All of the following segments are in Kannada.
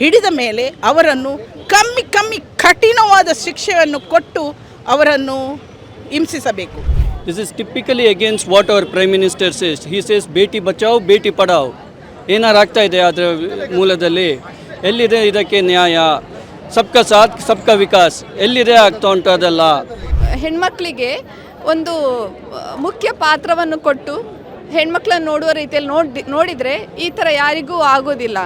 ಹಿಡಿದ ಮೇಲೆ ಅವರನ್ನು ಕಮ್ಮಿ ಕಮ್ಮಿ ಕಠಿಣವಾದ ಶಿಕ್ಷೆಯನ್ನು ಕೊಟ್ಟು ಅವರನ್ನು ಹಿಂಸಿಸಬೇಕು. This is typically against what our prime minister says he says Beti Bachao Beti Padhao ಏನಾರು ಆಗ್ತಾ ಇದೆ ಅದರ ಮೂಲದಲ್ಲಿ? ಎಲ್ಲಿದೆ ಇದಕ್ಕೆ ನ್ಯಾಯ? ಸಬ್ಕ ಸಾಥ್ ಸಬ್ಕ ವಿಕಾಸ್. ಎಲ್ಲಿದೆ ಆಗ್ತಾ ಉಂಟು ಅದೆಲ್ಲ? ಹೆಣ್ಮಕ್ಳಿಗೆ ಒಂದು ಮುಖ್ಯ ಪಾತ್ರವನ್ನು ಕೊಟ್ಟು ಹೆಣ್ಮಕ್ಳನ್ನು ನೋಡುವ ರೀತಿಯಲ್ಲಿ ನೋಡಿ ನೋಡಿದರೆ ಈ ಥರ ಯಾರಿಗೂ ಆಗೋದಿಲ್ಲ.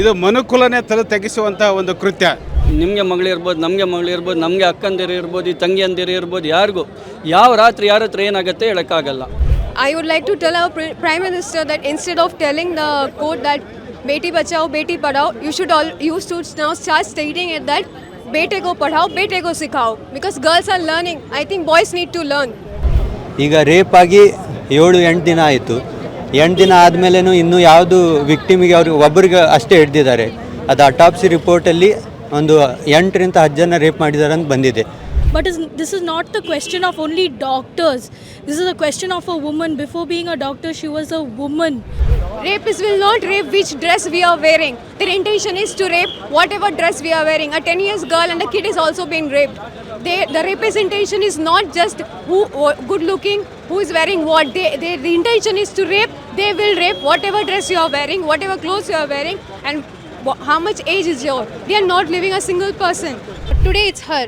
ಇದು ಮನುಕುಲನೆ ತಲೆ ತೆಗೆಸುವಂತಹ ಒಂದು ಕೃತ್ಯ. ನಿಮಗೆ ಮಗಳಿರ್ಬೋದು ನಮಗೆ ಮಗಳಿರ್ಬೋದು ನಮಗೆ ಅಕ್ಕಂದಿರು ಇರ್ಬೋದು ಈ ತಂಗಿಯಂದಿರು ಇರ್ಬೋದು ಯಾರಿಗೂ ಯಾವ ರಾತ್ರಿ ಯಾರ ಹತ್ರ ಏನಾಗುತ್ತೆ ಹೇಳೋಕ್ಕಾಗಲ್ಲ. I would like to tell our prime minister that instead of telling the court that Beti Bachao Beti Padhao you should all you ಸ್ಟೂಡ್ಸ್ ನಾವು ಸ್ಟಾರ್ಟ್ ಸ್ಟೇಟಿಂಗ್ ಇಟ್ ದಟ್ ಬೇಟೆಗೋ ಪಡಾವ್ ಬೇಟೆಗೋ ಸಿಕ್ಕಾವ್ because girls are learning I think boys need to learn ಈಗ ರೇಪ್ ಆಗಿ ಏಳು ಎಂಟು ದಿನ ಆಯಿತು. ಎಂಟು ದಿನ ಆದಮೇಲೆನೂ ಇನ್ನೂ ಯಾವುದು ವಿಕ್ಟಿಮಿಗೆ ಅವ್ರಿಗೆ ಒಬ್ಬರಿಗೆ ಅಷ್ಟೇ ಹಿಡ್ದಿದ್ದಾರೆ ಅದು ಅಟಾಪ್ಸಿ ರಿಪೋರ್ಟಲ್ಲಿ ಒಂದು ಎಂಟರಿಂದ ಹತ್ತು ಜನ ರೇಪ್ ಮಾಡಿದ್ದಾರೆ ಅಂತ ಬಂದಿದೆ But is, this is not the question of only doctors. This is a question of a woman. Before being a doctor, she was a woman. Rapists will not rape which dress we are wearing. Their intention is to rape whatever dress we are wearing. A 10 years girl and a kid is also being raped. They, the rapist intention is not just who who- good looking, who is wearing what. They, they, the intention is to rape. They will rape whatever dress you are wearing, whatever clothes you are wearing, and how much age is your. They are not leaving a single person. Today it's her.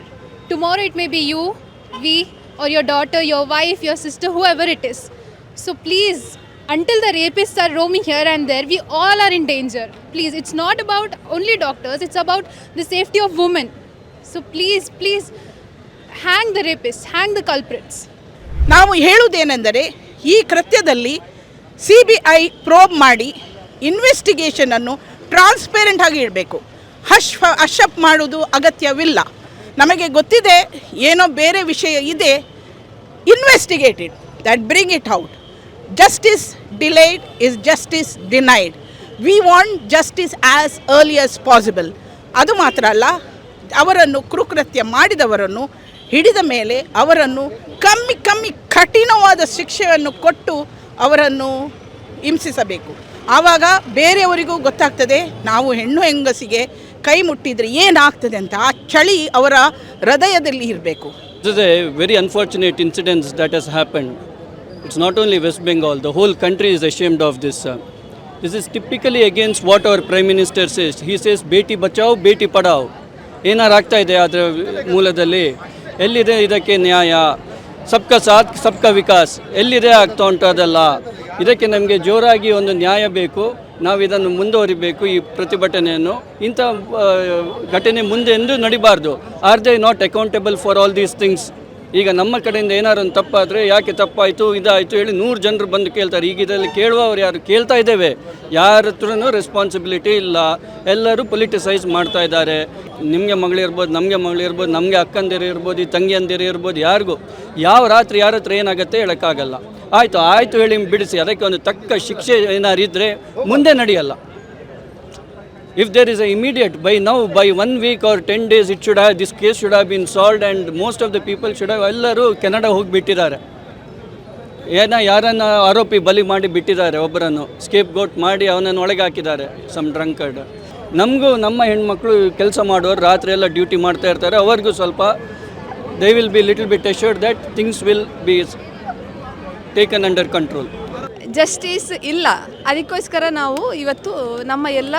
Tomorrow it may be you, we, or your daughter, your wife, your sister, whoever it is. So please, until the rapists are roaming here and there, we all are in danger. Please, it's not about only doctors, it's about the safety of women. So please, please, hang the rapists, hang the culprits. ನಾವು ಹೇಳುವುದೇನೆಂದರೆ ಈ ಕೃತ್ಯದಲ್ಲಿ ಸಿ ಬಿ ಐ ಪ್ರೋಬ್ ಮಾಡಿ ಇನ್ವೆಸ್ಟಿಗೇಷನನ್ನು ಟ್ರಾನ್ಸ್ಪೇರೆಂಟ್ ಆಗಿ ಇಡಬೇಕು ಹಶ್ ಅಶಪ್ ಮಾಡುವುದು ಅಗತ್ಯವಿಲ್ಲ ನಮಗೆ ಗೊತ್ತಿದೆ ಏನೋ ಬೇರೆ ವಿಷಯ ಇದೆ investigated that bring it out justice delayed is justice denied we want justice as early as possible ಅದು ಮಾತ್ರ ಅಲ್ಲ, ಅವರನ್ನು ಕುರುಕೃತ್ಯ ಮಾಡಿದವರನ್ನು ಹಿಡಿದ ಮೇಲೆ ಅವರನ್ನು ಕಮ್ಮಿ ಕಮ್ಮಿ ಕಠಿಣವಾದ ಶಿಕ್ಷೆಯನ್ನು ಕೊಟ್ಟು ಅವರನ್ನು ಹಿಂಸಿಸಬೇಕು. ಆವಾಗ ಬೇರೆಯವರಿಗೂ ಗೊತ್ತಾಗ್ತದೆ, ನಾವು ಹೆಣ್ಣು ಹೆಂಗಸಿಗೆ ಕೈ ಮುಟ್ಟಿದರೆ ಏನಾಗ್ತದೆ ಅಂತ ಆ ಚಳಿ ಅವರ ಹೃದಯದಲ್ಲಿ ಇರಬೇಕು. Very unfortunate incidents that unfortunate It's not only West Bengal, the country is ashamed of this. This This is typically against what our Prime Minister says. He says Beti Bachao Beti Padhao ಏನಾರು ಆಗ್ತಾ ಇದೆ ಅದರ ಮೂಲದಲ್ಲಿ? ಎಲ್ಲಿದೆ ಇದಕ್ಕೆ ನ್ಯಾಯ? ಸಬ್ಕಾ ಸಾಥ್ ಸಬ್ಕ ವಿಕಾಸ್. ಎಲ್ಲಿದೆ ಆಗ್ತಾ ಉಂಟು ಅದೆಲ್ಲ? ಇದಕ್ಕೆ ನಮಗೆ ಜೋರಾಗಿ ಒಂದು ನ್ಯಾಯ ಬೇಕು. ನಾವು ಇದನ್ನು ಮುಂದುವರಿಬೇಕು ಈ ಪ್ರತಿಭಟನೆಯನ್ನು. ಇಂಥ ಘಟನೆ ಮುಂದೆ ಎಂದು ನಡಿಬಾರ್ದು. Are they not accountable for all these things ಈಗ ನಮ್ಮ ಕಡೆಯಿಂದ ಏನಾರು ಒಂದು ತಪ್ಪಾದರೆ ಯಾಕೆ ತಪ್ಪಾಯಿತು, ಇದಾಯಿತು ಹೇಳಿ ನೂರು ಜನರು ಬಂದು ಕೇಳ್ತಾರೆ. ಈಗ ಇದರಲ್ಲಿ ಕೇಳುವವರು ಯಾರು? ಕೇಳ್ತಾ ಇದ್ದೇವೆ. ಯಾರ ಹತ್ರನೂ ರೆಸ್ಪಾನ್ಸಿಬಿಲಿಟಿ ಇಲ್ಲ. ಎಲ್ಲರೂ ಪೊಲಿಟಿಸೈಸ್ ಮಾಡ್ತಾ ಇದ್ದಾರೆ. ನಿಮಗೆ ಮಗಳಿರ್ಬೋದು ನಮಗೆ ಮಗಳಿರ್ಬೋದು ನಮಗೆ ಅಕ್ಕಂದಿರು ಇರ್ಬೋದು, ಈ ತಂಗಿಯಂದಿರು ಇರ್ಬೋದು, ಯಾರಿಗೂ. ಯಾವ ರಾತ್ರಿ ಯಾರ ಹತ್ರ ಏನಾಗುತ್ತೆ ಹೇಳೋಕ್ಕಾಗಲ್ಲ. ಆಯಿತು ಆಯಿತು ಹೇಳಿ ಬಿಡಿಸಿ. ಅದಕ್ಕೆ ಒಂದು ತಕ್ಕ ಶಿಕ್ಷೆ ಏನಾರು ಇದ್ದರೆ ಮುಂದೆ ನಡೆಯಲ್ಲ. If there is a immediate, by now, by one week or 10 days, it should have, this case should have been solved and most of the people should have, ಎಲ್ಲರೂ ಕೆನಡಾ ಹೋಗಿಬಿಟ್ಟಿದ್ದಾರೆ ಏನ ಯಾರನ್ನ ಆರೋಪಿ ಬಲಿ ಮಾಡಿ ಬಿಟ್ಟಿದ್ದಾರೆ, ಒಬ್ಬರನ್ನು ಸ್ಕೇಪ್ ಗೋಟ್ ಮಾಡಿ ಅವನನ್ನು ಒಳಗೆ ಹಾಕಿದ್ದಾರೆ ಸಮ್ ಡ್ರಂಕರ್ಡ್ ನಮಗೂ ನಮ್ಮ ಹೆಣ್ಮಕ್ಳು ಕೆಲಸ ಮಾಡೋರು, ರಾತ್ರಿ ಎಲ್ಲ ಡ್ಯೂಟಿ ಮಾಡ್ತಾ ಇರ್ತಾರೆ, ಅವ್ರಿಗೂ ಸ್ವಲ್ಪ they will be little bit assured that things will be taken under control justice ಇಲ್ಲ. ಅದಕ್ಕೋಸ್ಕರ ನಾವು ಇವತ್ತು ನಮ್ಮ ಎಲ್ಲ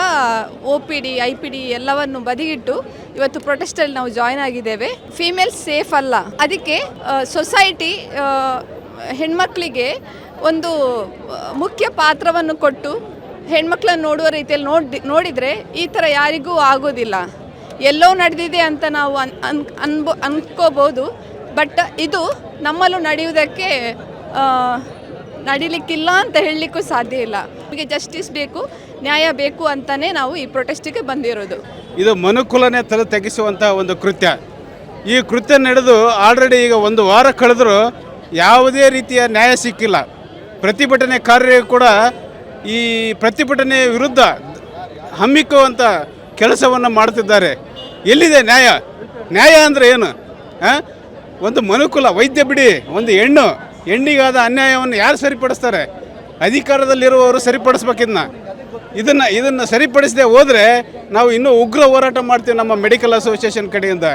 O P D I P D ಎಲ್ಲವನ್ನು ಬದಿಗಿಟ್ಟು ಇವತ್ತು ಪ್ರೊಟೆಸ್ಟಲ್ಲಿ ನಾವು ಜಾಯ್ನ್ ಆಗಿದ್ದೇವೆ. ಫೀಮೇಲ್ ಸೇಫ್ ಅಲ್ಲ. ಅದಕ್ಕೆ ಸೊಸೈಟಿ ಹೆಣ್ಮಕ್ಳಿಗೆ ಒಂದು ಮುಖ್ಯ ಪಾತ್ರವನ್ನು ಕೊಟ್ಟು ಹೆಣ್ಮಕ್ಳನ್ನು ನೋಡುವ ರೀತಿಯಲ್ಲಿ ನೋಡಿ, ನೋಡಿದರೆ ಈ ಥರ ಯಾರಿಗೂ ಆಗೋದಿಲ್ಲ. ಎಲ್ಲೋ ನಡೆದಿದೆ ಅಂತ ನಾವು ಅನ್ ಅನ್, ಅನ್ಬೋ, ಅನ್ಕೋಬೋದು. ಬಟ್ ಇದು ನಮ್ಮಲ್ಲೂ ನಡೆಯುವುದಕ್ಕೆ ನಡಿಲಿಕ್ಕಿಲ್ಲ ಅಂತ ಹೇಳಲಿಕ್ಕೂ ಸಾಧ್ಯ ಇಲ್ಲ. ನಮಗೆ ಜಸ್ಟಿಸ್ ಬೇಕು, ನ್ಯಾಯ ಬೇಕು ಅಂತಲೇ ನಾವು ಈ ಪ್ರೊಟೆಸ್ಟಿಗೆ ಬಂದಿರೋದು. ಇದು ಮನುಕುಲನೇ ತಲೆ ತೆಗೆಸುವಂಥ ಒಂದು ಕೃತ್ಯ. ಈ ಕೃತ್ಯ ನಡೆದು ಆಲ್ರೆಡಿ ಈಗ ಒಂದು ವಾರ ಕಳೆದರೂ ಯಾವುದೇ ರೀತಿಯ ನ್ಯಾಯ ಸಿಕ್ಕಿಲ್ಲ. ಪ್ರತಿಭಟನೆ ಕಾರ್ಯ ಕೂಡ ಈ ಪ್ರತಿಭಟನೆ ವಿರುದ್ಧ ಹಮ್ಮಿಕ್ಕುವಂಥ ಕೆಲಸವನ್ನು ಮಾಡ್ತಿದ್ದಾರೆ ಎಲ್ಲಿದೆ ನ್ಯಾಯ? ನ್ಯಾಯ ಅಂದರೆ ಏನು? ಒಂದು ಮನುಕುಲ, ವೈದ್ಯ ಬಿಡಿ, ಒಂದು ಹೆಣ್ಣು ಹೆಣ್ಣಿಗಾದ ಅನ್ಯಾಯವನ್ನು ಯಾರು ಸರಿಪಡಿಸ್ತಾರೆ? ಅಧಿಕಾರದಲ್ಲಿರುವವರು ಸರಿಪಡಿಸ್ಬೇಕಿದ್ನ? ಇದನ್ನು ಇದನ್ನು ಸರಿಪಡಿಸದೆ ಹೋದರೆ ನಾವು ಇನ್ನೂ ಉಗ್ರ ಹೋರಾಟ ಮಾಡ್ತೀವಿ ನಮ್ಮ ಮೆಡಿಕಲ್ ಅಸೋಸಿಯೇಷನ್ ಕಡೆಯಿಂದ.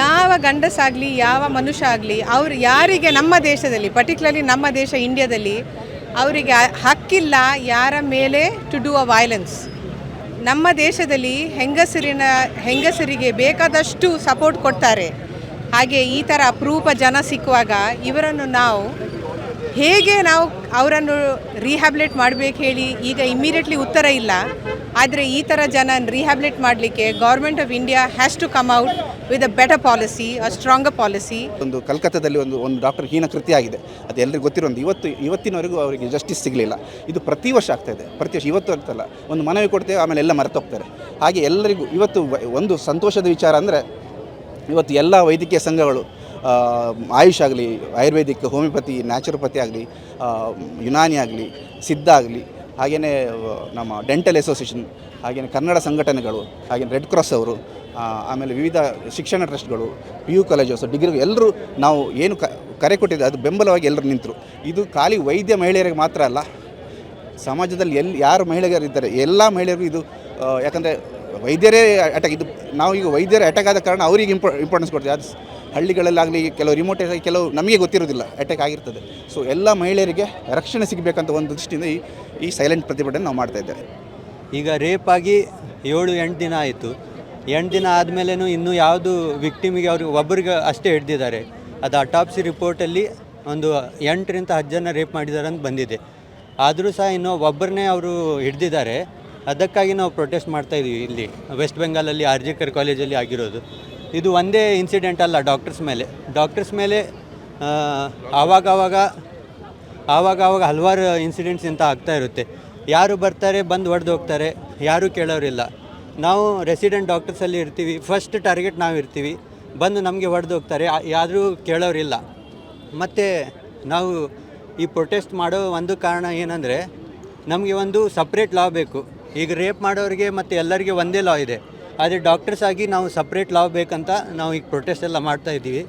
ಯಾವ ಗಂಡಸಾಗಲಿ, ಯಾವ ಮನುಷ್ಯ ಆಗಲಿ ಅವ್ರು ಯಾರಿಗೆ ನಮ್ಮ ದೇಶದಲ್ಲಿ ಪರ್ಟಿಕ್ಯುಲರ್ಲಿ ನಮ್ಮ ದೇಶ ಇಂಡಿಯಾದಲ್ಲಿ ಅವರಿಗೆ ಹಕ್ಕಿಲ್ಲ, ಯಾರ ಮೇಲೆ ಟು ಡೂ ಅ ವೈಲೆನ್ಸ್ ನಮ್ಮ ದೇಶದಲ್ಲಿ ಹೆಂಗಸರಿನ, ಹೆಂಗಸರಿಗೆ ಬೇಕಾದಷ್ಟು ಸಪೋರ್ಟ್ ಕೊಡ್ತಾರೆ. ಹಾಗೆ ಈ ಥರ ಅಪರೂಪ ಜನ ಸಿಕ್ಕುವಾಗ ಇವರನ್ನು ನಾವು ಹೇಗೆ ನಾವು ಅವರನ್ನು ರಿಹ್ಯಾಬ್ಲೇಟ್ ಮಾಡಬೇಕು ಹೇಳಿ ಈಗ ಇಮ್ಮಿಡಿಯೇಟ್ಲಿ ಉತ್ತರ ಇಲ್ಲ. ಆದರೆ ಈ ಥರ ಜನ ರಿಹ್ಯಾಬ್ಲೇಟ್ ಮಾಡಲಿಕ್ಕೆ government of India has to come out with a better policy a stronger policy ಒಂದು ಕಲ್ಕತ್ತಾದಲ್ಲಿ ಒಂದು ಒಂದು ಡಾಕ್ಟರ್ ಹೀನ ಕೃತಿಯಾಗಿದೆ ಅದು ಎಲ್ಲರಿಗೂ ಗೊತ್ತಿರೋದು ಇವತ್ತು, ಇವತ್ತಿನವರೆಗೂ ಅವರಿಗೆ ಜಸ್ಟಿಸ್ ಸಿಗಲಿಲ್ಲ. ಇದು ಪ್ರತಿ ವರ್ಷ ಆಗ್ತಾಯಿದೆ ಪ್ರತಿ ವರ್ಷ ಇವತ್ತು ಅಂತಲ್ಲ. ಒಂದು ಮನವಿ ಕೊಡ್ತೇವೆ, ಆಮೇಲೆ ಎಲ್ಲ ಮರೆತೋಗ್ತಾರೆ. ಹಾಗೆ ಎಲ್ಲರಿಗೂ ಇವತ್ತು ಒಂದು ಸಂತೋಷದ ವಿಚಾರ ಅಂದರೆ ಇವತ್ತು ಎಲ್ಲ ವೈದ್ಯಕೀಯ ಸಂಘಗಳು ಆಯುಷ್ ಆಗಲಿ, ಆಯುರ್ವೇದಿಕ್, ಹೋಮಿಯೋಪತಿ, ನ್ಯಾಚುರೋಪತಿ ಆಗಲಿ ಯುನಾನಿ ಆಗಲಿ, ಸಿದ್ಧ ಆಗಲಿ ಹಾಗೆಯೇ ನಮ್ಮ ಡೆಂಟಲ್ ಅಸೋಸಿಯೇಷನ್ ಹಾಗೆಯೇ ಕನ್ನಡ ಸಂಘಟನೆಗಳು ಹಾಗೆಯೇ ರೆಡ್ ಕ್ರಾಸ್ ಅವರು ಆಮೇಲೆ ವಿವಿಧ ಶಿಕ್ಷಣ ಟ್ರಸ್ಟ್ಗಳು ಪಿ ಯು ಕಾಲೇಜಸ್ ಡಿಗ್ರಿ ಎಲ್ಲರೂ ನಾವು ಏನು ಕರೆ ಕೊಟ್ಟಿದ್ದೆ ಅದು ಬೆಂಬಲವಾಗಿ ಎಲ್ಲರೂ ನಿಂತರು. ಇದು ಖಾಲಿ ವೈದ್ಯ ಮಹಿಳೆಯರಿಗೆ ಮಾತ್ರ ಅಲ್ಲ, ಸಮಾಜದಲ್ಲಿ ಎಲ್ಲಿ, ಯಾರು ಮಹಿಳೆಯರಿದ್ದಾರೆ, ಎಲ್ಲ ಮಹಿಳೆಯರಿಗೂ ಇದು ಯಾಕಂದರೆ ವೈದ್ಯರೇ ಅಟ್ಯಾಕ್ ಇದು ನಾವು ಈಗ ವೈದ್ಯರೇ ಅಟ್ಯಾಕ್ ಆದ ಕಾರಣ ಅವರಿಗೆ ಇಂಪ ಇಂಪಾರ್ಟೆನ್ಸ್ ಕೊಡ್ತೀವಿ. ಅದು ಹಳ್ಳಿಗಳಲ್ಲಾಗಲಿ ಕೆಲವು ರಿಮೋಟ್ ಆಗಿ ಕೆಲವು ನಮಗೆ ಗೊತ್ತಿರೋದಿಲ್ಲ ಅಟ್ಯಾಕ್ ಆಗಿರ್ತದೆ. ಸೊ ಎಲ್ಲ ಮಹಿಳೆಯರಿಗೆ ರಕ್ಷಣೆ ಸಿಗಬೇಕಂತ ಒಂದು ದೃಷ್ಟಿಯಿಂದ ಈ ಈ ಸೈಲೆಂಟ್ ಪ್ರತಿಭಟನೆ ನಾವು ಮಾಡ್ತಾ ಇದ್ದೇವೆ. ಈಗ ರೇಪ್ ಆಗಿ ಏಳು, ಎಂಟು ದಿನ ಆಯಿತು. ಎಂಟು ದಿನ ಆದಮೇಲೆನೂ ಇನ್ನೂ ಯಾವುದು ವಿಕ್ಟಿಮಿಗೆ ಅವ್ರಿಗೆ ಒಬ್ಬರಿಗೆ ಅಷ್ಟೇ ಹಿಡ್ದಿದ್ದಾರೆ. ಅದು ಅಟಾಪ್ಸಿ ರಿಪೋರ್ಟಲ್ಲಿ ಒಂದು ಎಂಟರಿಂದ ಹತ್ತು ಜನ ರೇಪ್ ಮಾಡಿದ್ದಾರೆ ಅಂತ ಬಂದಿದೆ. ಆದರೂ ಸಹ ಇನ್ನೂ ಒಬ್ಬರನ್ನೇ ಅವರು ಹಿಡ್ದಿದ್ದಾರೆ. ಅದಕ್ಕಾಗಿ ನಾವು ಪ್ರೊಟೆಸ್ಟ್ ಮಾಡ್ತಾ ಇದ್ದೀವಿ ಇಲ್ಲಿ. ವೆಸ್ಟ್ ಬೆಂಗಾಲಲ್ಲಿ ಆರ್ ಜೆ ಕರ್ ಕಾಲೇಜಲ್ಲಿ ಆಗಿರೋದು. ಇದು ಒಂದೇ ಇನ್ಸಿಡೆಂಟ್ ಅಲ್ಲ ಡಾಕ್ಟರ್ಸ್ ಮೇಲೆ. ಡಾಕ್ಟರ್ಸ್ ಮೇಲೆ ಆವಾಗವಾಗ ಆವಾಗವಾಗ ಆವಾಗ ಆವಾಗ ಆವಾಗ ಹಲವಾರು ಇನ್ಸಿಡೆಂಟ್ಸ್ ಇಂಥ ಆಗ್ತಾ ಇರುತ್ತೆ. ಯಾರು ಬರ್ತಾರೆ, ಬಂದು ಹೊಡೆದು ಹೋಗ್ತಾರೆ, ಯಾರೂ ಕೇಳೋರಿಲ್ಲ. ನಾವು ರೆಸಿಡೆಂಟ್ ಡಾಕ್ಟರ್ಸಲ್ಲಿ ಇರ್ತೀವಿ. ಫಸ್ಟ್ ಟಾರ್ಗೆಟ್ ನಾವು ಇರ್ತೀವಿ. ಬಂದು ನಮಗೆ ಹೊಡೆದು ಹೋಗ್ತಾರೆ ಯಾರೂ ಕೇಳೋರಿಲ್ಲ. ಮತ್ತು ನಾವು ಈ ಪ್ರೊಟೆಸ್ಟ್ ಮಾಡೋ ಒಂದು ಕಾರಣ ಏನಂದರೆ, ನಮಗೆ ಒಂದು ಸಪ್ರೇಟ್ ಲಾ ಬೇಕು. ಈಗ ರೇಪ್ ಮಾಡೋರಿಗೆ ಮತ್ತು ಎಲ್ಲರಿಗೆ ಒಂದೇ ಲಾ ಇದೆ. ಆದರೆ ಡಾಕ್ಟರ್ಸ್ ಆಗಿ ನಾವು ಸಪ್ರೇಟ್ ಲಾ ಬೇಕಂತ ನಾವು ಈಗ ಪ್ರೊಟೆಸ್ಟ್ ಎಲ್ಲ ಮಾಡ್ತಾ ಇದ್ದೀವಿ.